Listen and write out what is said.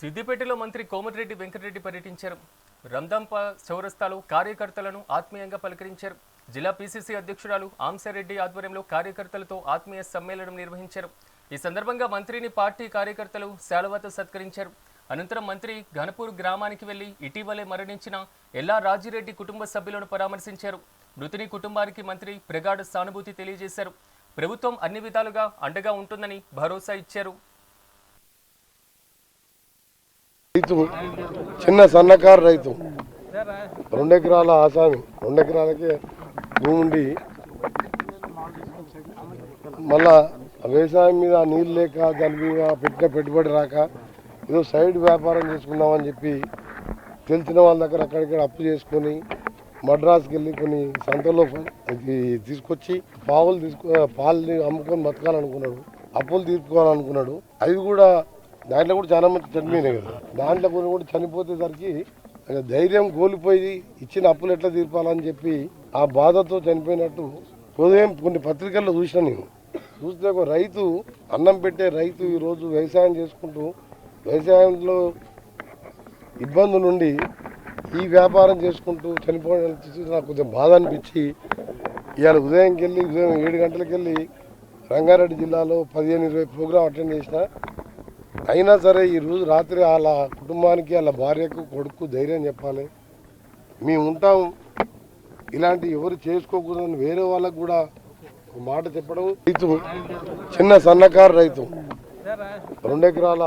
సిద్దిపేటలో మంత్రి కోమటిరెడ్డి వెంకటరెడ్డి పర్యటించారు. రందంప చౌరస్తాలో కార్యకర్తలను ఆత్మీయంగా పలకరించారు. జిల్లా పీసీసీ అధ్యక్షురాలు ఆంసారెడ్డి ఆధ్వర్యంలో కార్యకర్తలతో ఆత్మీయ సమ్మేళనం నిర్వహించారు. ఈ సందర్భంగా మంత్రిని పార్టీ కార్యకర్తలు శాలువాతో సత్కరించారు. అనంతరం మంత్రి ఘనపూర్ గ్రామానికి వెళ్ళి ఇటీవలే మరణించిన ఎల్లా రాజిరెడ్డి కుటుంబ సభ్యులను పరామర్శించారు. మృతుని కుటుంబానికి మంత్రి ప్రగాఢ సానుభూతి తెలియజేశారు. ప్రభుత్వం అన్ని విధాలుగా అండగా ఉంటుందని భరోసా ఇచ్చారు. రైతు చిన్న సన్నకారు రైతు. రెండు ఎకరాల ఆసామి రెండు ఎకరాలకే భూమి ఉండి మళ్ళా వ్యవసాయం మీద నీళ్ళు లేక దాని మీద పెట్టిన పెట్టుబడి రాక ఏదో సైడ్ వ్యాపారం చేసుకుందామని చెప్పి తెలిసిన వాళ్ళ దగ్గర అక్కడిక్కడ అప్పు చేసుకొని మద్రాసుకి వెళ్ళి కొన్ని సంతలో ఇది తీసుకొచ్చి పావులు తీసుకు పాలు అమ్ముకొని బతకాలనుకున్నాడు. అప్పులు తీర్చుకోవాలనుకున్నాడు. అవి కూడా దాంట్లో కూడా చాలా మంది చనిపోయినాయి కదా. దాంట్లో కొన్ని కూడా చనిపోతేసరికి ధైర్యం కోల్పోయి ఇచ్చిన అప్పులు ఎట్లా తీర్పాలని చెప్పి ఆ బాధతో చనిపోయినట్టు ఉదయం కొన్ని పత్రికల్లో చూసిన నేను. చూస్తే ఒక రైతు అన్నం పెట్టే రైతు ఈరోజు వ్యవసాయం చేసుకుంటూ వ్యవసాయంలో ఇబ్బంది నుండి ఈ వ్యాపారం చేసుకుంటూ చనిపోవడం నాకు కొంచెం బాధ అనిపించి ఇవాళ ఉదయంకి వెళ్ళి ఉదయం ఏడు గంటలకు వెళ్ళి రంగారెడ్డి జిల్లాలో పదిహేను ఇరవై ప్రోగ్రాం అటెండ్ చేసిన. అయినా సరే ఈ రోజు రాత్రి వాళ్ళ కుటుంబానికి వాళ్ళ భార్యకు కొడుకు ధైర్యం చెప్పాలి. మేము ఉంటాం ఇలాంటి ఎవరు చేసుకోకూడదని వేరే వాళ్ళకు కూడా మాట చెప్పడం రైతు చిన్న సన్నకారు రైతు. రెండు ఎకరాల